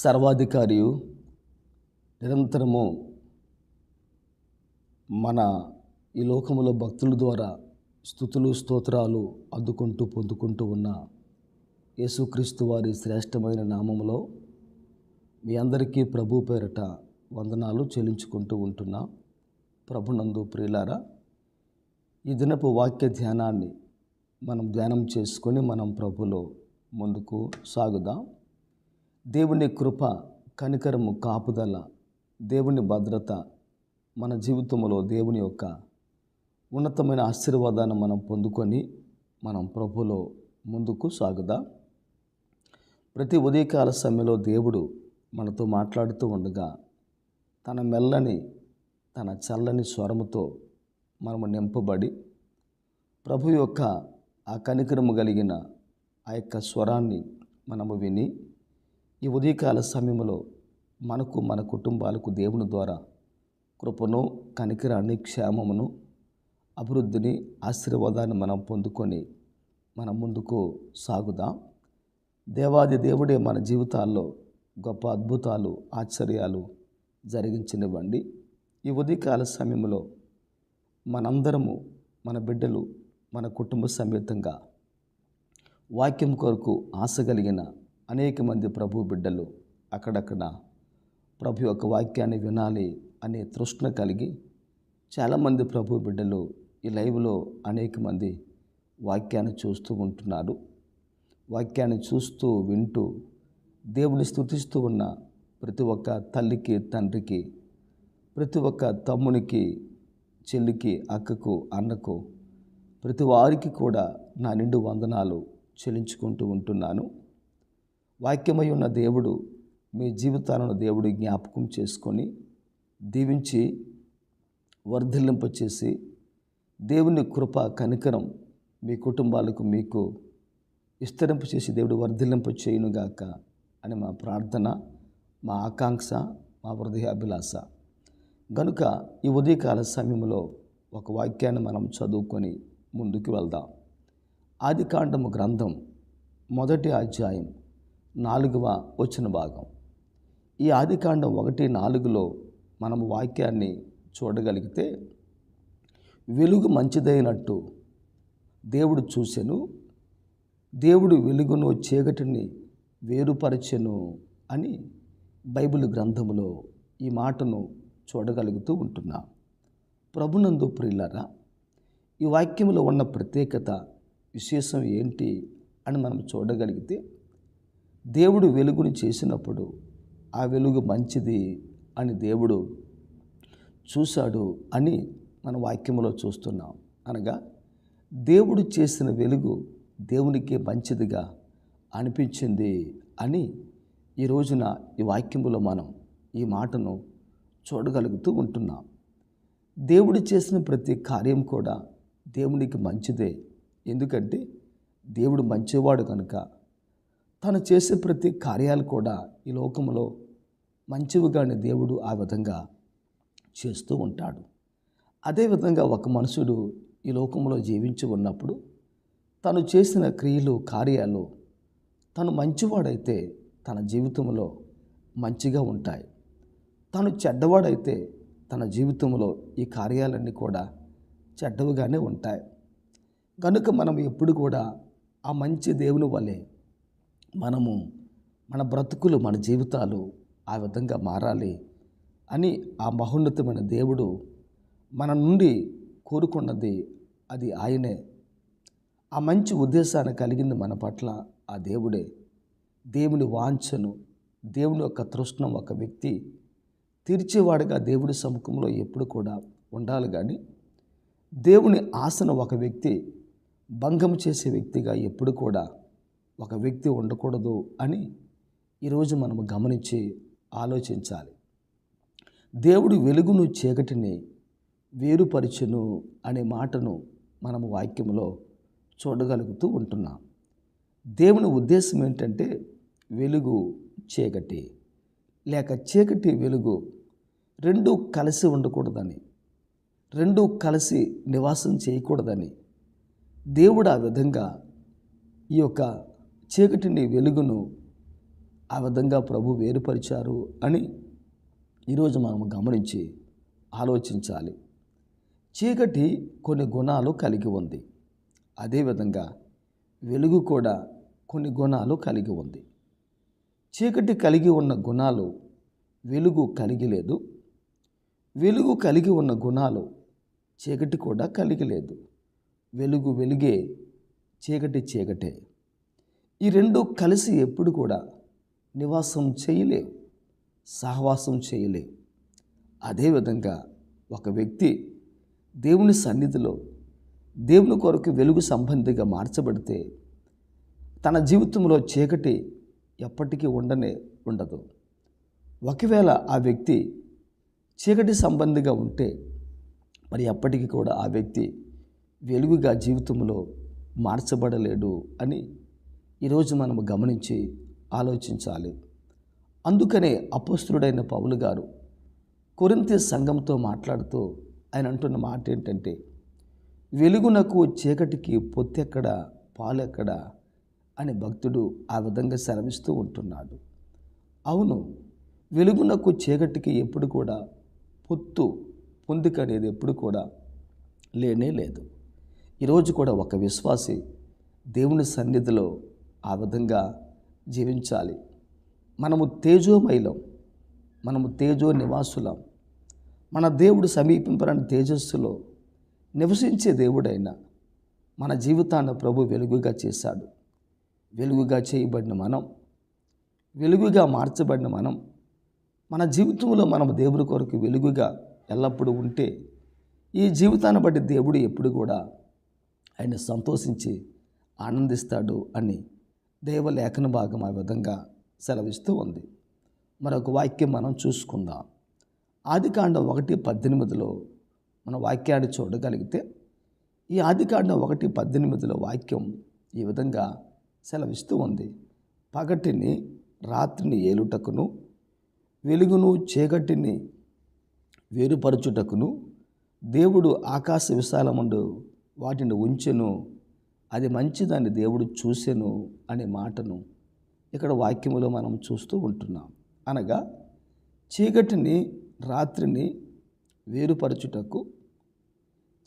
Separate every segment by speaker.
Speaker 1: సర్వాధికారియు నిరంతరము మన ఈ లోకములో భక్తుల ద్వారా స్థుతులు స్తోత్రాలు అందుకుంటూ పొందుకుంటూ ఉన్న యేసుక్రీస్తు వారి శ్రేష్టమైన నామములో మీ అందరికీ ప్రభు పేరట వందనాలు చెల్లించుకుంటూ ఉంటున్నా. ప్రభునందు ప్రియులారా ఈ దినపు వాక్య ధ్యానాన్ని మనం ధ్యానం చేసుకొని మనం ప్రభులో ముందుకు సాగుదాం. దేవుని కృప కనికరము కాపుదల దేవుని భద్రత మన జీవితంలో దేవుని యొక్క ఉన్నతమైన ఆశీర్వాదాన్ని మనం పొందుకొని మనం ప్రభులో ముందుకు సాగుదాం? ప్రతి ఉదయకాల సమయంలో దేవుడు మనతో మాట్లాడుతూ ఉండగా తన మెల్లని తన చల్లని స్వరముతో మనము నింపబడి ప్రభు యొక్క ఆ కనికరము కలిగిన ఆ యొక్క స్వరాన్ని మనము విని ఈ ఉదయకాల సమయంలో మనకు మన కుటుంబాలకు దేవుని ద్వారా కృపను కనికరాన్ని క్షేమమును అభివృద్ధిని ఆశీర్వాదాన్ని మనం పొందుకొని మనం ముందుకు సాగుదాం? దేవాది దేవుడే మన జీవితాల్లో గొప్ప అద్భుతాలు ఆశ్చర్యాలు జరిగించనివ్వండి. ఈ ఉదయకాల సమయంలో మనందరము మన బిడ్డలు మన కుటుంబ సమేతంగా వాక్యం కొరకు ఆశ కలిగిన అనేక మంది ప్రభు బిడ్డలు అక్కడక్కడ ప్రభు యొక్క వాక్యాన్ని వినాలి అనే తృష్ణ కలిగి చాలామంది ప్రభు బిడ్డలు ఈ లైవ్లో అనేక మంది వాక్యాన్ని చూస్తూ ఉంటున్నారు. వాక్యాన్ని చూస్తూ వింటూ దేవుని స్థుతిస్తూ ఉన్న ప్రతి ఒక్క తల్లికి తండ్రికి ప్రతి ఒక్క తమ్మునికి చెల్లికి అక్కకు అన్నకు ప్రతి వారికి కూడా నా నిండు వందనాలు చెల్లించుకుంటూ ఉంటున్నాను. వాక్యమై ఉన్న దేవుడు మీ జీవితాలను దేవుడు జ్ఞాపకం చేసుకొని దీవించి వర్ధిల్లింపచేసి దేవుని కృప కనికరం మీ కుటుంబాలకు మీకు విస్తరింపు చేసి దేవుడు వర్ధిల్లింప చేయునుగాక అని మా ప్రార్థన మా ఆకాంక్ష మా హృదయాభిలాష. గనుక ఈ ఉదయకాల సమయంలో ఒక వాక్యాన్ని మనం చదువుకొని ముందుకు వెళ్దాం. ఆదికాండము గ్రంథం మొదటి అధ్యాయం నాలుగవ వచ్చిన భాగం. ఈ ఆదికాండం ఒకటి నాలుగులో మనము వాక్యాన్ని చూడగలిగితే వెలుగు మంచిదైనట్టు దేవుడు చూసెను దేవుడు వెలుగును చీకటిని వేరుపరచెను అని బైబిల్ గ్రంథములో ఈ మాటను చూడగలుగుతూ ఉంటున్నా. ప్రభునందు ప్రియులరా ఈ వాక్యంలో ఉన్న ప్రత్యేకత విశేషం ఏంటి అని మనం చూడగలిగితే దేవుడు వెలుగుని చేసినప్పుడు ఆ వెలుగు మంచిది అని దేవుడు చూశాడు అని మన వాక్యంలో చూస్తున్నాం. అనగా దేవుడు చేసిన వెలుగు దేవునికి మంచిదిగా అనిపించింది అని ఈ రోజున ఈ వాక్యములో మనం ఈ మాటను చూడగలుగుతూ ఉంటున్నాం. దేవుడు చేసిన ప్రతి కార్యం కూడా దేవునికి మంచిదే. ఎందుకంటే దేవుడు మంచివాడు కనుక తను చేసే ప్రతి కార్యాలు కూడా ఈ లోకంలో మంచివిగానే దేవుడు ఆ విధంగా చేస్తూ ఉంటాడు. అదేవిధంగా ఒక మనుషుడు ఈ లోకంలో జీవించి ఉన్నప్పుడు తను చేసిన క్రియలు కార్యాలు తను మంచివాడైతే తన జీవితంలో మంచిగా ఉంటాయి. తను చెడ్డవాడైతే తన జీవితంలో ఈ కార్యాలన్నీ కూడా చెడ్డవిగానే ఉంటాయి. కనుక మనం ఎప్పుడు కూడా ఆ మంచి దేవుని వలె మనము మన బ్రతుకులు మన జీవితాలు ఆ విధంగా మారాలి అని ఆ మహోన్నతమైన దేవుడు మన నుండి కోరుకున్నది అది ఆయనే. ఆ మంచి ఉద్దేశాన్ని కలిగింది మన పట్ల ఆ దేవుడే. దేవుని వాంఛను దేవుని యొక్క తృష్ణం ఒక వ్యక్తి తీర్చేవాడుగా దేవుడి సముఖంలో ఎప్పుడు కూడా ఉండాలి కానీ దేవుని ఆశను ఒక వ్యక్తి భంగం చేసే వ్యక్తిగా ఎప్పుడు కూడా ఒక వ్యక్తి ఉండకూడదు అని ఈరోజు మనము గమనించి ఆలోచించాలి. దేవుడు వెలుగును చీకటిని వేరుపరచును అనే మాటను మనము వాక్యంలో చూడగలుగుతూ ఉంటున్నాం. దేవుని ఉద్దేశం ఏంటంటే వెలుగు చీకటి లేక చీకటి వెలుగు రెండు కలిసి ఉండకూడదని రెండు కలిసి నివాసం చేయకూడదని దేవుడు ఆ విధంగా ఈ యొక్క చీకటిని వెలుగును ఆ విధంగా ప్రభు వేరుపరిచారు అని ఈరోజు మనం గమనించి ఆలోచించాలి. చీకటి కొన్ని గుణాలు కలిగి ఉంది. అదేవిధంగా వెలుగు కూడా కొన్ని గుణాలు కలిగి ఉంది. చీకటి కలిగి ఉన్న గుణాలు వెలుగు కలిగి లేదు. వెలుగు కలిగి ఉన్న గుణాలు చీకటి కూడా కలిగి లేదు. వెలుగు వెలుగే చీకటి చీకటే. ఈ రెండు కలిసి ఎప్పుడు కూడా నివాసం చేయలేవు సహవాసం చేయలేవు. అదేవిధంగా ఒక వ్యక్తి దేవుని సన్నిధిలో దేవుని కొరకు వెలుగు సంబంధిగా మార్చబడితే తన జీవితంలో చీకటి ఎప్పటికీ ఉండనే ఉండదు. ఒకవేళ ఆ వ్యక్తి చీకటి సంబంధిగా ఉంటే మరి ఎప్పటికీ కూడా ఆ వ్యక్తి వెలుగుగా జీవితంలో మార్చబడలేడు అని ఈరోజు మనం గమనించి ఆలోచించాలి. అందుకనే అపస్తుడైన పౌలు గారు కొరింతి సంఘంతో మాట్లాడుతూ ఆయన అంటున్న మాట ఏంటంటే వెలుగునకు చీకటికి పొత్తెక్కడ పాలెక్కడ అని భక్తుడు ఆ విధంగా శ్రమిస్తూ ఉంటున్నాడు. అవును వెలుగునకు చీకటికి ఎప్పుడు కూడా పొత్తు పొందిక అనేది ఎప్పుడు కూడా లేనే లేదు. ఈరోజు కూడా ఒక విశ్వాసి దేవుని సన్నిధిలో ఆ విధంగా జీవించాలి. మనము తేజోమైలం మనము తేజో నివాసులం. మన దేవుడు సమీపింపరని తేజస్సులో నివసించే దేవుడైన మన జీవితాన్ని ప్రభు వెలుగుగా చేశాడు. వెలుగుగా చేయబడిన మనం వెలుగుగా మార్చబడిన మనం మన జీవితంలో మనం దేవుడి కొరకు వెలుగుగా ఎల్లప్పుడూ ఉంటే ఈ జీవితాన్ని బట్టి దేవుడు ఎప్పుడు కూడా ఆయన సంతోషించి ఆనందిస్తాడు అని దేవలేఖన భాగం ఆ విధంగా సెలవిస్తూ ఉంది. మరొక వాక్యం మనం చూసుకుందాం. ఆదికాండం ఒకటి పద్దెనిమిదిలో మన వాక్యాన్ని చూడగలిగితే ఈ ఆదికాండం ఒకటి పద్దెనిమిదిలో వాక్యం ఈ విధంగా సెలవిస్తూ ఉంది. పగటిని రాత్రిని ఏలుటకును వెలుగును చీకటిని వేరుపరచుటకును దేవుడు ఆకాశ విశాలముండు వాటిని ఉంచెను అది మంచిదని దేవుడు చూసెను అనే మాటను ఇక్కడ వాక్యములో మనం చూస్తూ ఉంటున్నాం. అనగా చీకటిని రాత్రిని వేరుపరచుటకు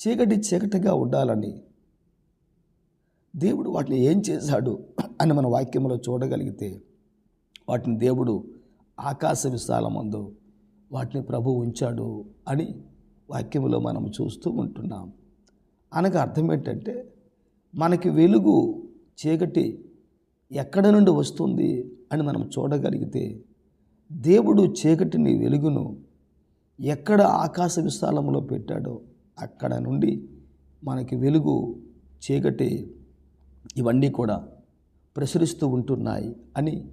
Speaker 1: చీకటి చీకటిగా ఉండాలని దేవుడు వాటిని ఏం చేశాడు అని మన వాక్యంలో చూడగలిగితే వాటిని దేవుడు ఆకాశ విశాలమందు వాటిని ప్రభు ఉంచాడు అని వాక్యములో మనం చూస్తూ ఉంటున్నాం. అనగా అర్థం ఏంటంటే మనకి వెలుగు చీకటి ఎక్కడ నుండి వస్తుంది అని మనం చూడగలిగితే దేవుడు చీకటిని వెలుగును ఎక్కడ ఆకాశ విశాలంలో పెట్టాడో అక్కడ నుండి మనకి వెలుగు చీకటి ఇవన్నీ కూడా ప్రసరిస్తూ ఉంటున్నాయి అని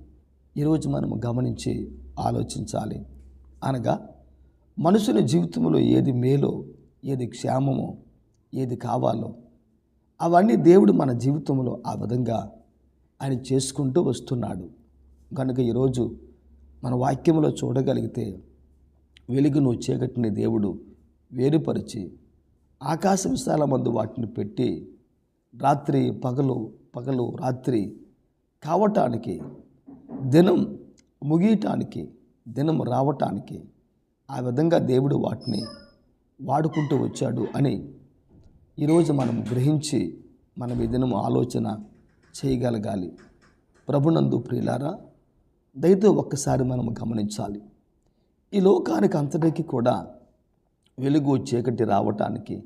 Speaker 1: ఈరోజు మనము గమనించి ఆలోచించాలి. అనగా మనుషుల జీవితంలో ఏది మేలో ఏది క్షేమమో ఏది కావాలో అవన్నీ దేవుడు మన జీవితంలో ఆ విధంగా ఆయన చేసుకుంటూ వస్తున్నాడు. కనుక ఈరోజు మన వాక్యంలో చూడగలిగితే వెలుగును చీకటిని దేవుడు వేరుపరిచి ఆకాశ విశాల మందు వాటిని పెట్టి రాత్రి పగలు పగలు రాత్రి కావటానికి దినం ముగియటానికి దినం రావటానికి ఆ విధంగా దేవుడు వాటిని వాడుకుంటూ వచ్చాడు అని ఈరోజు మనం గ్రహించి మనం ఏదైనా ఆలోచన చేయగలగాలి. ప్రభునందు ప్రియులారా దయతో ఒక్కసారి మనం గమనించాలి. ఈ లోకానికి అంతటికి కూడా వెలుగు చీకటి రావటానికి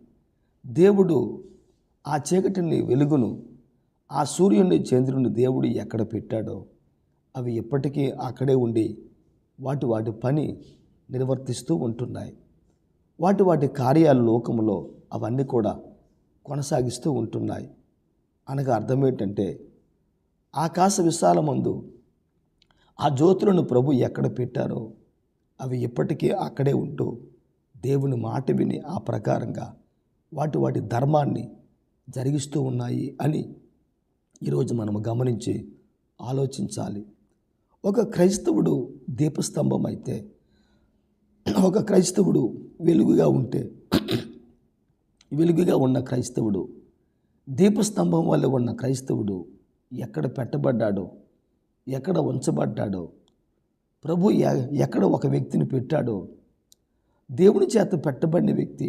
Speaker 1: దేవుడు ఆ చీకటిని వెలుగును ఆ సూర్యుని చంద్రుని దేవుడు ఎక్కడ పెట్టాడో అవి ఎప్పటికీ అక్కడే ఉండి వాటి వాటి పని నిర్వర్తిస్తూ ఉంటున్నాయి. వాటి వాటి కార్యాలు లోకములో అవన్నీ కూడా కొనసాగిస్తూ ఉంటున్నాయి. అనగా అర్థం ఏంటంటే ఆకాశ విశాలమందు ఆ జ్యోతులను ప్రభు ఎక్కడ పెట్టారో అవి ఎప్పటికీ అక్కడే ఉంటూ దేవుని మాట విని ఆ ప్రకారంగా వాటి వాటి ధర్మాన్ని జరిగిస్తూ ఉన్నాయి అని ఈరోజు మనం గమనించి ఆలోచించాలి. ఒక క్రైస్తవుడు దీపస్తంభం అయితే ఒక క్రైస్తవుడు వెలుగుగా ఉంటే వెలుగుగా ఉన్న క్రైస్తవుడు దీపస్తంభం వల్ల ఉన్న క్రైస్తవుడు ఎక్కడ పెట్టబడ్డాడో ఎక్కడ ఉంచబడ్డాడో ప్రభు ఎ- ఎక్కడ ఒక వ్యక్తిని పెట్టాడో దేవుని చేత పెట్టబడిన వ్యక్తి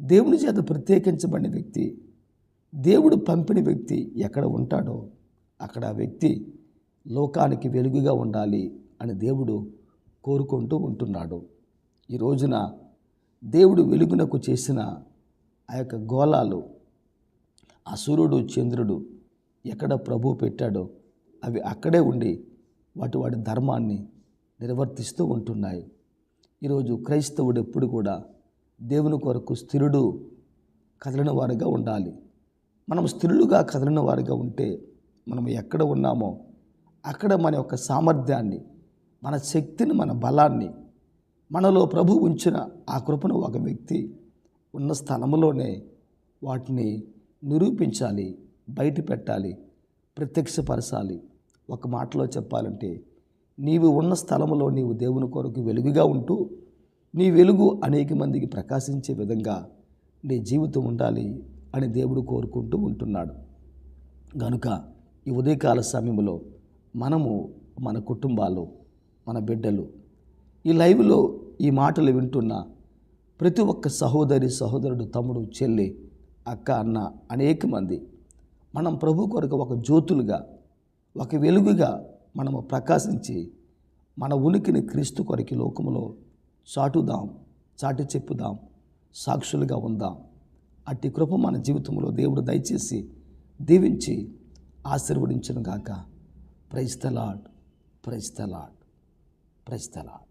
Speaker 1: దేవుని చేత ప్రత్యేకించబడిన వ్యక్తి దేవుడు పంపిన వ్యక్తి ఎక్కడ ఉంటాడో అక్కడ ఆ వ్యక్తి లోకానికి వెలుగుగా ఉండాలి అని దేవుడు కోరుకుంటూ ఉంటున్నాడు. ఈ రోజున దేవుడు వెలుగునకు చేసిన ఆ యొక్క గోళాలు ఆ సూర్యుడు చంద్రుడు ఎక్కడ ప్రభు పెట్టాడో అవి అక్కడే ఉండి వాటి వాటి ధర్మాన్ని నిర్వర్తిస్తూ ఉంటున్నాయి. ఈరోజు క్రైస్తవుడు ఎప్పుడు కూడా దేవుని కొరకు స్థిరుడు కదలిన వారుగా ఉండాలి. మనం స్థిరులుగా కదలిన వారుగా ఉంటే మనం ఎక్కడ ఉన్నామో అక్కడ మన యొక్క సామర్థ్యాన్ని మన శక్తిని మన బలాన్ని మనలో ప్రభు ఉంచిన ఆ కృపను ఒక వ్యక్తి ఉన్న స్థలంలోనే వాటిని నిరూపించాలి బయట పెట్టాలి ప్రత్యక్షపరచాలి. ఒక మాటలో చెప్పాలంటే నీవు ఉన్న స్థలంలో నీవు దేవుని కొరకు వెలుగుగా ఉంటూ నీ వెలుగు అనేక మందికి ప్రకాశించే విధంగా నీ జీవితం ఉండాలి అని దేవుడు కోరుకుంటూ ఉంటున్నాడు. గనుక ఈ ఉదయకాల సమయంలో మనము మన కుటుంబాలు మన బిడ్డలు ఈ లైవ్లో ఈ మాటలు వింటున్న ప్రతి ఒక్క సహోదరి సహోదరుడు తమ్ముడు చెల్లి అక్క అన్న అనేక మంది మనం ప్రభు కొరకు ఒక జ్యోతులుగా ఒక వెలుగుగా మనము ప్రకాశించి మన ఉనికిని క్రీస్తు కొరకు లోకములో చాటుదాం చాటి చెప్పుదాం సాక్షులుగా ఉందాం. అట్టి కృప మన జీవితంలో దేవుడు దయచేసి దీవించి ఆశీర్వదించను గాక ప్రైస్తలాడ్ ప్రైస్తలాడ్ ప్రైస్తలాడ్